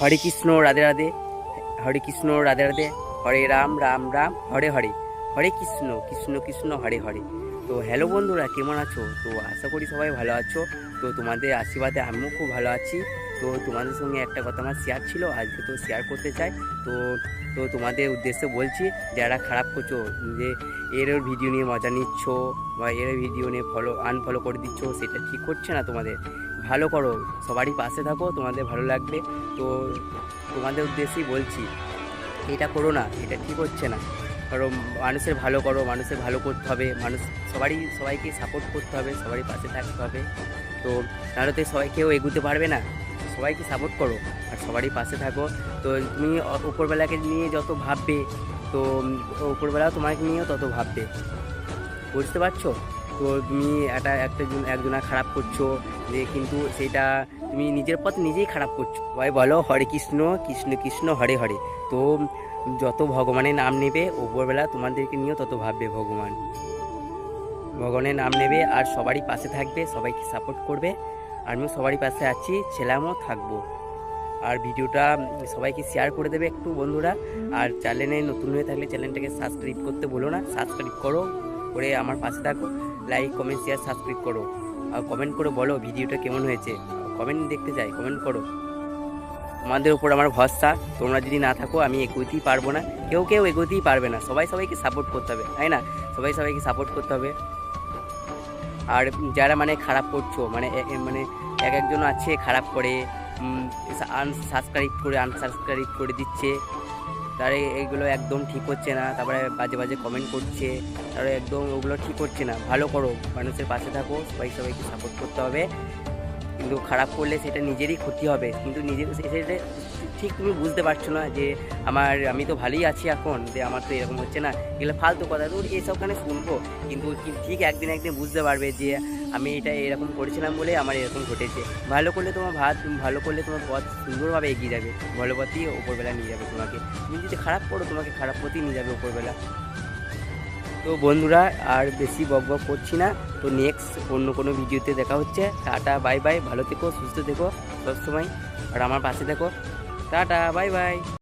হরে কৃষ্ণ, রাধে রাধে। হরে কৃষ্ণ, রাধে রাধে। হরে রাম রাম রাম, হরে হরে। হরে কৃষ্ণ কৃষ্ণ কৃষ্ণ, হরে হরে। তো হ্যালো বন্ধুরা, কেমন আছো? তো আশা করি সবাই ভালো আছো। তো তোমাদের আশীর্বাদে আমিও খুব ভালো আছি। তো তোমাদের সঙ্গে একটা কথা আমার শেয়ার ছিল আজকে তো শেয়ার করতে চাই। তো তো তোমাদের উদ্দেশ্যে বলছি, যারা খারাপ করছ, যে এর ভিডিও নিয়ে মজা নিচ্ছ বা এর ভিডিও নিয়ে ফলো আনফলো করে দিচ্ছ, সেটা ঠিক হচ্ছে না তোমাদের? ভালো করো সবারই পাশে থাকো তোমাদের ভালো লাগবে। তো তোমাদের উদ্দেশ্যেই বলছি এটা করো না এটা ঠিক হচ্ছে না। কারণ মানুষের ভালো করো মানুষের ভালো করতে হবে মানুষ সবারই সবাইকে সাপোর্ট করতে হবে সবারই পাশে থাকতে হবে। তো নাহলে তো সবাই কেউ এগুতে পারবে না। সবাইকে সাপোর্ট করো আর সবারই পাশে থাকো। তো তুমি উপরবেলাকে নিয়ে যত ভাববে তো উম, উপরবেলাও তোমাকে নিয়েও তত ভাববে। বুঝতে পারছ? তো তুমি একটা একটা জন- একজনা খারাপ করছ যে কিন্তু সেটা তুমি নিজের পথ নিজেই খারাপ করছ। সবাই বলো, হরে কৃষ্ণ কৃষ্ণ কৃষ্ণ, হরে হরে। তো যত ভগবানের নাম নেবে, উপরবেলা তোমাদেরকে নিয়েও তত ভাববে ভগবান। ভগবানের নাম নেবে আর সবারই পাশে থাকবে, সবাইকে সাপোর্ট করবে। আমিও সবারই পাশে আছি, ছেলামও থাকব। আর ভিডিওটা সবাইকে শেয়ার করে দেবে একটু বন্ধুরা। আর চ্যানেলে নতুন হয়ে থাকলে চ্যানেলটাকে সাবস্ক্রাইব করতে বলো না। সাবস্ক্রাইব করো। করে আমার পাশে থাকো লাইক কমেন্ট শেয়ার সাবস্ক্রাইব করো। আর কমেন্ট করে বলো ভিডিওটা কেমন হয়েছে। কমেন্ট দেখতে চাই কমেন্ট করো। তোমাদের উপর আমার ভরসা, তোমরা যদি না থাকো, আমি এগোতেই পারব না। কেউ কেউ এগোতেই পারবে না, সবাই সবাইকে সাপোর্ট করতে হবে, তাই না? সবাই সবাইকে সাপোর্ট করতে হবে। আর যারা মানে খারাপ করছ মানে মানে এক একজন আছে খারাপ করে আনসাবস্ক্রাইব করে আনসাবস্ক্রাইব করে দিচ্ছে। তারে এইগুলো একদম ঠিক হচ্ছে না, তারপরে বাজে বাজে কমেন্ট করছে, তারপরে একদম ওগুলো ঠিক হচ্ছে না। ভালো করো, মানুষের পাশে থাকো সবাই সবাইকে সাপোর্ট করতে হবে। কিন্তু খারাপ করলে সেটা নিজেরই ক্ষতি হবে। কিন্তু নিজের সেটা ঠিক তুমি বুঝতে পারছ না যে আমার, আমি তো ভালোই আছি এখন, যে আমার তো এরকম হচ্ছে না। এগুলো ফালতু কথা, তো এইসবখানে শুনব। কিন্তু ঠিক একদিন একদিন বুঝতে পারবে যে আমি এটা এরকম করেছিলাম বলে আমার এরকম ঘটেছে। ভালো করলে তোমার ভাত, ভালো করলে তোমার পথ সুন্দরভাবে এগিয়ে যাবে। ভালো পথই ওপরবেলা নিয়ে যাবে তোমাকে। তুমি যদি খারাপ করো, তোমাকে খারাপ পথেই নিয়ে যাবে ওপরবেলা। তো বন্ধুরা, আর বেশি বক বক করছি না। তো নেক্সট অন্য কোনো ভিডিওতে দেখা হচ্ছে। টাটা বাই বাই ভালো থেকো, সুস্থ থেকো সবসময়। আর আমার পাশে থেকো। Tata bye bye